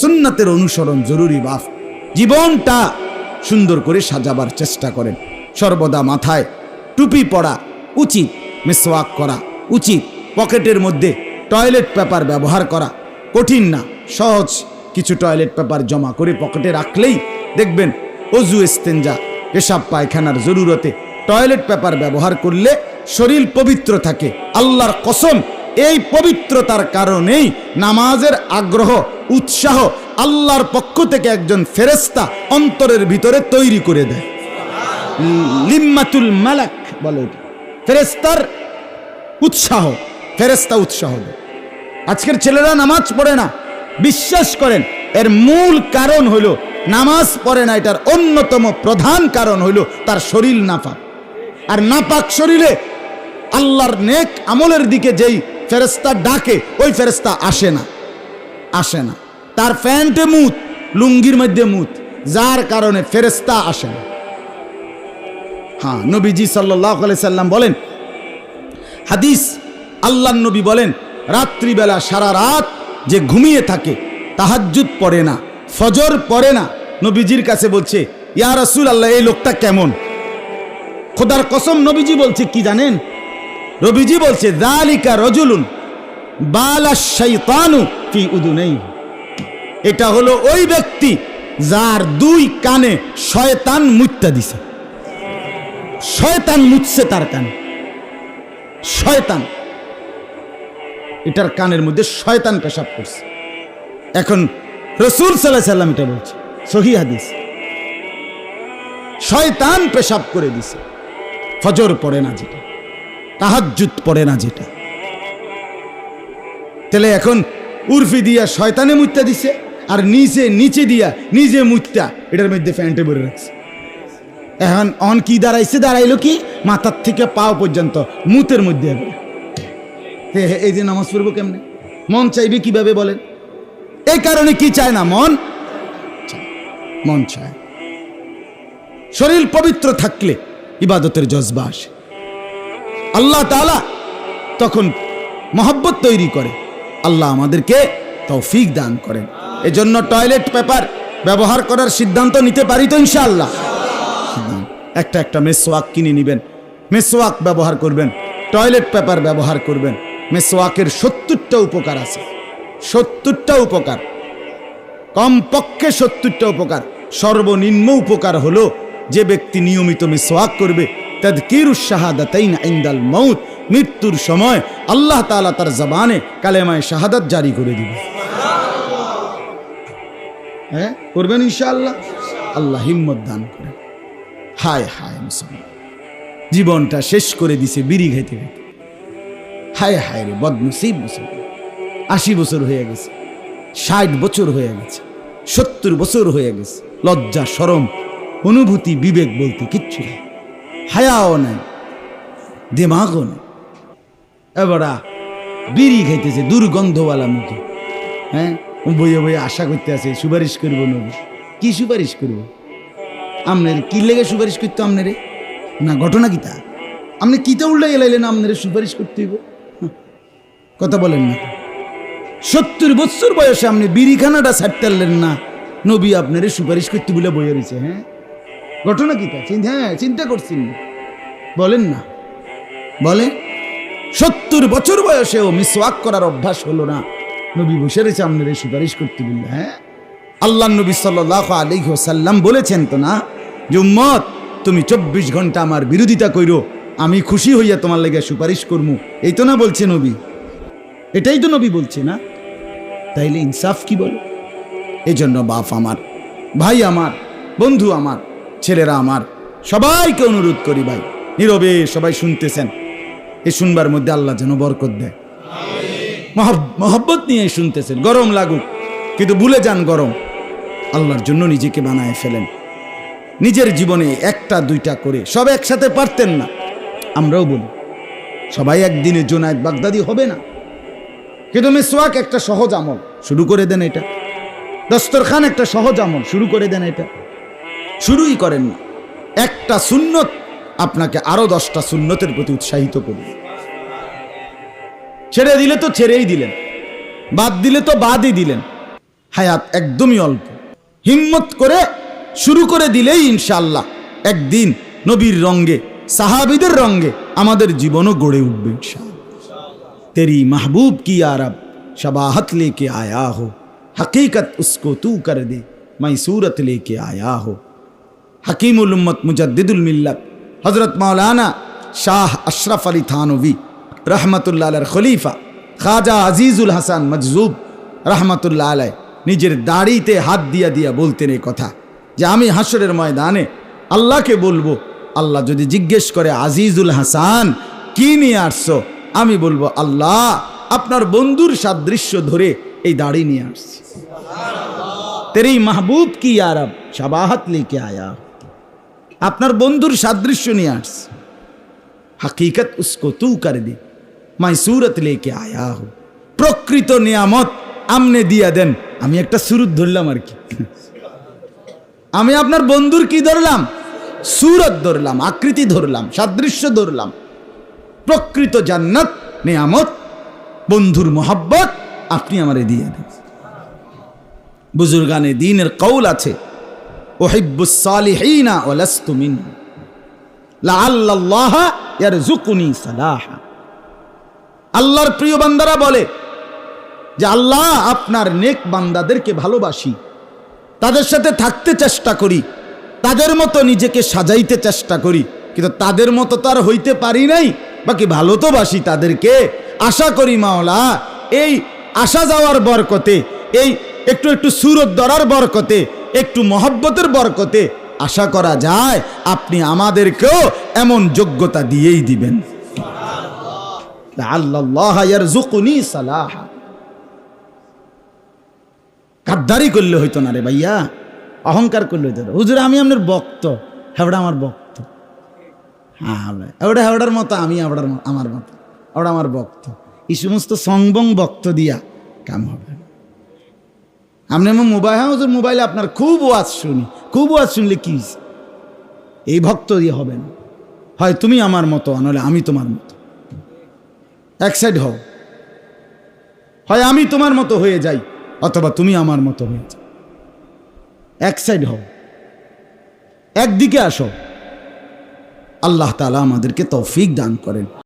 সুন্নাতের অনুসরণ জরুরি বাফ জীবনটা সুন্দর করে সাজাবার চেষ্টা করেন। সর্বদা মাথায় টুপি পরা উচিত, মেসওয়াক করা উচিত। পকেটের মধ্যে টয়লেট পেপার ব্যবহার করা কঠিন না। সহজ কিছু টয়লেট পেপার জমা করে পকেটে রাখলেই দেখবেন অজু এস্তেঞ্জা পেশাব, পায়খানার জরুরতে টয়লেট পেপার ব্যবহার করলে শরীর পবিত্র থাকে। আল্লাহর কসম এই পবিত্রতার কারণেই নামাজের আগ্রহ, উৎসাহ আল্লাহর পক্ষ থেকে একজন ফেরেস্তা অন্তরের ভিতরে তৈরি করে দেয়। লিম্মাতুল মালাক বলে ফেরেস্তার উৎসাহ ফেরেস্তা উৎসাহ আজকের ছেলেরা নামাজ পড়ে না। বিশ্বাস করেন, এর মূল কারণ হলো নামাজ পড়ে না, এটার অন্যতম প্রধান কারণ হলো তার শরীর নাপাক। আর নাপাক শরীরে আল্লাহর নেক আমলের দিকে যেই ফেরেস্তা ডাকে, ওই ফেরেস্তা আসে না আসে না। তার প্যান্টে মুত, লুঙ্গির মধ্যে মুত, যার কারণে ফেরেস্তা আসে না। হ্যাঁ নবীজি সাল্লাহ সাল্লাম বলেন, হাদিস আল্লাহ নবী বলেন, রাত্রিবেলা সারা রাত যে ঘুমিয়ে থাকে, তাহাজ্জুদ পড়ে না, ফজর পড়ে না। নবীজির কাছে বলছে, ইয়া রাসূল আল্লাহ এই লোকটা কেমন? খোদার কসম, নবীজি বলছে, কি জানেন? রবিজি বলছে, দালিকা রজুলুন বালা শাইতানু ফি উদুনাই। এটা হলো ওই ব্যক্তি যার দুই কানে শয়তান মুত্যা দিছে। শয়তান মুতছে তার কানে। শয়তান। এটার কানের মধ্যে শয়তান পেশাব করছে। এখন রসুল সাল্লাহ সাল্লাম এটা বলছে, সহি হাদিস। শয়তান পেশাব করে দিছে। ফজর পড়ে না যেটা। তাহাজ্জুদ পড়ে না যেটা। তাহলে এখন উর্ফি দিয়া শয়তানে মুত্যা দিছে আর নিচে নিচে দিয়া নিজে মুত্যা এটার মধ্যে ফ্যান্টে ভরে রাখছে। এখন অন কি দাঁড়াইছে দাঁড়াইলো কি? মাথার থেকে পাও পর্যন্ত মুতের মধ্যে হে হে, এই যে নামাজ পড়ব কেমনে? মন চাইবে কীভাবে বলেন? এই কারণে কি চায় না মন? মন চায়। শরীর পবিত্র থাকলে ইবাদতের জজবা আসে। আল্লাহ তাআলা তখন মহব্বত তৈরি করে। আল্লাহ আমাদেরকে তৌফিক দান করেন। এজন্য টয়লেট পেপার ব্যবহার করার সিদ্ধান্ত নিতে পারি তো ইনশাআল্লাহ। একটা একটা মেসোয়াক কিনে নেবেন মেসোয়াক ব্যবহার করবেন, টয়লেট পেপার ব্যবহার করবেন মেসোয়াকের সত্তরটা উপকার আছে। সত্তরটা উপকার। কমপক্ষে সত্তরটা উপকার। সর্বনিম্ন উপকার হলো যে ব্যক্তি নিয়মিত মিসওয়াক করবে তাদকির ইনদাল মৌত মৃত্যুর সময় আল্লাহ তাআলা তার জবানে কালেমায় শাহাদাত জারি করে দিবে। হ্যাঁ? করবেন আল্লাহ হিম্মত দান করে। হায় হায় মুসলমান। জীবনটা শেষ করে দিছে বিড়ি খাইতে খাইতে। হায় হায় রে বদনসিব মুসলমান। আশি বছর হয়ে গেছে, ষাট বছর হয়ে গেছে, সত্তর বছর হয়ে গেছে। লজ্জা সরম অনুভূতি, বিবেক বলতে কিচ্ছু নেই। হায়াও নাই, দিমাগও নেই। এবারা বিড়ি খাইতেছে দুর্গন্ধওয়ালা মুখে। হ্যাঁ বইয়ে বইয়ে আশা করতে আছে সুপারিশ করব নবী কি সুপারিশ করব? আপনার কি লেগে সুপারিশ করতে আপনারে না, ঘটনা কি তা? আপনি কিতে উল্টে গেলাইলেন আপনারে সুপারিশ করতে হইব? কথা বলেন না। সত্তর বছর বয়সে আপনি বিড়িখানাটা ছাড়তেলেন না। নবী আপনারে সুপারিশ করতে বলে বইয়ে রয়েছে হ্যাঁ? ঘটনা কি তা? হ্যাঁ চিন্তা করছেন না বলেন না। বলে, সত্তর বছর বয়সেও মিসওয়াক করার অভ্যাস হলো না। নবী বসে রয়েছে আপনারে সুপারিশ করতে বললে হ্যাঁ? আল্লাহ নবী সাল্লাহ আলাইহি সাল্লাম বলেছেন তো না, যে উম্মত, তুমি চব্বিশ ঘণ্টা আমার বিরোধিতা কইরো, আমি খুশি হইয়া তোমার লেগে সুপারিশ করমু। এই তো না বলছে নবী। এটাই তো নবী বলছে না। তাইলে ইনসাফ কি বলো? এই জন্য বাপ আমার, ভাই আমার, বন্ধু আমার ছেলেরা আমার। সবাইকে অনুরোধ করি ভাই, নীরবে সবাই শুনতেছেন। এই শুনবার মধ্যে আল্লাহ যেন বরকত দেয়। মহব- মহব্বত নিয়ে শুনতেছেন, গরম লাগুক। কিন্তু ভুলে যান গরম। আল্লাহর জন্য নিজেকে বানায় ফেলেন। নিজের জীবনে একটা, দুইটা করে, সব একসাথে পারতেন না। আমরাও বলি, সবাই একদিনে জোনায়দ বাগদাদি হবে না। কিন্তু মিসওয়াক একটা সহজ আমল, শুরু করে দেন এটা। দস্তরখান একটা সহজ আমল, শুরু করে দেন এটা। শুরুই করেন না। একটা সুন্নত আপনাকে আরও দশটা সুন্নতের প্রতি উৎসাহিত করবে। ছেড়ে দিলে তো ছেড়েই দিলেন, বাদ দিলে তো বাদই দিলেন। হায়াত একদমই অল্প। হিম্মত করে শুরু করে দিলেই ইনশাল্লাহ একদিন নবীর রঙ্গে সাহাবিদের রঙ্গে আমাদের জীবনও গড়ে উঠবে তেরি মাহবুব কি আরব শবাহত লেকে আয়া হো, হকীকত উসকো তু কর দে মাই সুরত লেকে আয়া হো। হাকিমুল উম্মত মুজাদ্দিদুল মিল্লাত হজরত মাওলানা শাহ আশরাফ আলী থানবি রহমতুল্লা আলার খলিফা খাজা আজিজুল হাসান মজজুব রহমতুল্লা আলাই নিজের দাড়িতে হাত দিয়া দিয়া বলতেন এই কথা যে আমি হাসরের ময়দানে আল্লাহকে বলব আল্লাহ যদি জিজ্ঞেস করে আজিজুল হাসান কি নিয়ে আসছো? আমি বলব আল্লাহ আপনার বন্ধুর সাদৃশ্য ধরে এই দাড়ি নিয়ে আসছি। তেরি মাহবুব কি আরব সাবাহাত লিখে আয়া। আপনার বন্ধুর সাদৃশ্য নিয়ে আস হাকিকত উসকো তু করে দি, মাই সুরত লেকে আয়া হো। প্রকৃত নিয়ামত আমনে দিয়া দেন। আমি একটা সুরত ধরলাম আর কি। আমি আপনার বন্ধুর কি ধরলাম? সুরত ধরলাম, আকৃতি ধরলাম, সাদৃশ্য ধরলাম। প্রকৃত জান্নাত, নিয়ামত, বন্ধুর মোহাব্বত আপনি আমারে দিয়ে দেন। বুজুর্গানে দিনের কৌল আছে লাআল্লাল্লাহ ইয়ারযুকুনি সালাহা। আল্লাহর প্রিয় বান্দারা বলে যে, আল্লাহ আপনার নেক বান্দাদেরকে ভালোবাসি। তাদের সাথে থাকতে চেষ্টা করি। তাদের মতো নিজেকে সাজাইতে চেষ্টা করি। কিন্তু তাদের মতো তো আর হইতে পারি নাই। বাকি ভালো তো বাসি তাদেরকে। আশা করি মাওলা, এই আসা যাওয়ার বরকতে, এই একটু একটু সুরত ধরার বরকতে একটু মহব্বতের বরকতে আশা করা যায় আপনি আমাদেরকেও এমন যোগ্যতা দিয়েই দিবেন। গাদ্দারি করলে হইতো না রে ভাইয়া, অহংকার করলে হইতো হুজুর, আমি আপনার বক্ত হেবড়া আমার বক্ত হ্যাঁ হেবড়া হেবড়ার মতো, আমি মতো আমার মতো ওটা আমার বক্ত এই সমস্ত সংবং বক্ত দিয়া কাম হবে। আপনি আমার মোবাইল হ্যাঁ ওদের মোবাইলে আপনার খুব ওয়াজ শুনি। খুব ওয়াজ শুনলে কি এই ভক্ত দিয়ে হবে না হয় তুমি আমার মতো নলে আমি তোমার মতো। এক সাইড হও। হয় আমি তোমার মতো হয়ে যাই, অথবা তুমি আমার মতো হয়ে যাও। এক সাইড হও। একদিকে আসো। আল্লাহ তালা আমাদেরকে তৌফিক দান করেন।